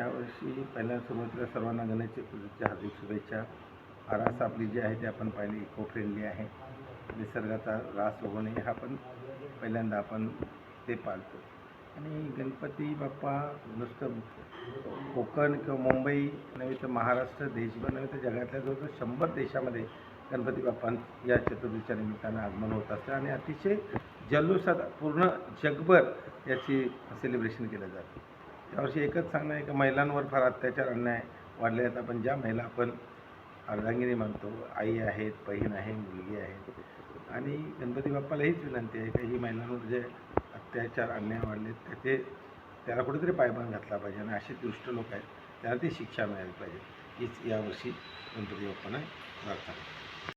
यावर्षी पहिल्या सुरुवातीला सर्वांना गणेश चतुर्थीच्या हार्दिक शुभेच्छा. आरास आपली जी आहे ती आपण पाहिली इको फ्रेंडली आहे. निसर्गाचा रास होऊ नये हा पण पहिल्यांदा आपण ते पाळतो आणि गणपती बाप्पा नुसतं कोकण किंवा मुंबई नव्हे तर महाराष्ट्र देशभर नव्हे तर जगातल्या जवळजवळ शंभर देशामध्ये गणपती बाप्पा या चतुर्थीच्या निमित्तानं आगमन होत असतं आणि अतिशय जल्लोषात पूर्ण जगभर याची सेलिब्रेशन केलं जातं. यावर्षी एकच सांगणं आहे की महिलांवर फार अत्याचार अन्याय वाढले आहेत. आपण ज्या महिला आपण अर्धांगिनी मानतो आई आहेत बहीण आहे मुलगी आहे. आणि गणपती बाप्पाला हीच विनंती आहे की ही महिलांवर जे अत्याचार अन्याय वाढले त्याचे त्याला कुठेतरी पायबंद घातला पाहिजे आणि असे दुष्ट लोक आहेत त्याला ती शिक्षा मिळाली पाहिजे. हीच यावर्षी गणपती बाप्पांना प्रार्थना